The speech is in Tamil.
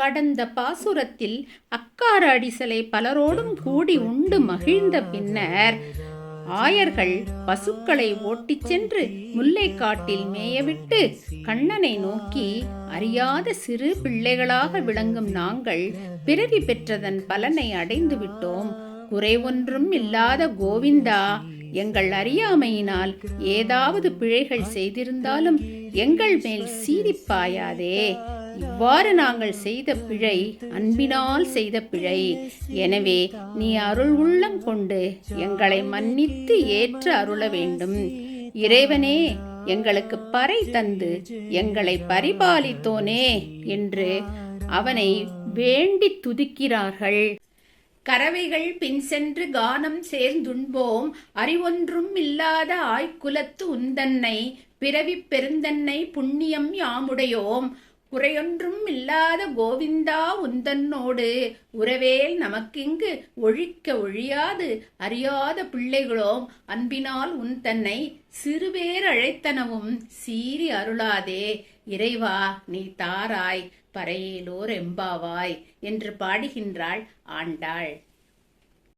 கடந்த பாசுரத்தில் அக்கார அடிசலை பலரோடும் கூடி உண்டு மகிழ்ந்த பின்னர் ஆயர்கள் பசுக்களை ஓட்டிச் சென்று முல்லைக்காட்டில் மேயவிட்டு கண்ணனை நோக்கி அறியாத சிறு பிள்ளைகளாக விளங்கும் நாங்கள் பிறவி பெற்றதன் பலனை அடைந்து விட்டோம். குறை ஒன்றும் இல்லாத கோவிந்தா எங்கள் அறியாமையினால் ஏதாவது பிழைகள் செய்திருந்தாலும் எங்கள் மேல் சீரிப்பாயாதே இவ்வாறு நாங்கள் செய்த பிழை அன்பினால் செய்த பிழை. எனவே நீ அருள் உள்ளம் கொண்டு எங்களை மன்னித்து ஏற்று அருள வேண்டும். இறைவனே எங்களுக்கு பறை தந்து எங்களை பரிபாலித்தோனே என்று அவனை வேண்டி துதிக்கிறார்கள். கறவைகள் பின் சென்று கானம் சேர்ந்துண்போம். அறிவொன்றும் இல்லாத ஆய்க்குலத்து உந்தன்னை பிறவி பெருந்தன்னை புண்ணியம் யாமுடையோம். குறையொன்றும் இல்லாத கோவிந்தா உந்தன்னோடு உறவேல் நமக்கிங்கு ஒழிக்க ஒழியாது. அறியாத பிள்ளைகளோம் அன்பினால் உன் தன்னை சிறுபேர் அழைத்தனவும் சீறி அருளாதே. இறைவா நீ தாராய் பறையிலோர் எம்பாவாய் என்று பாடுகின்றாள் ஆண்டாள்.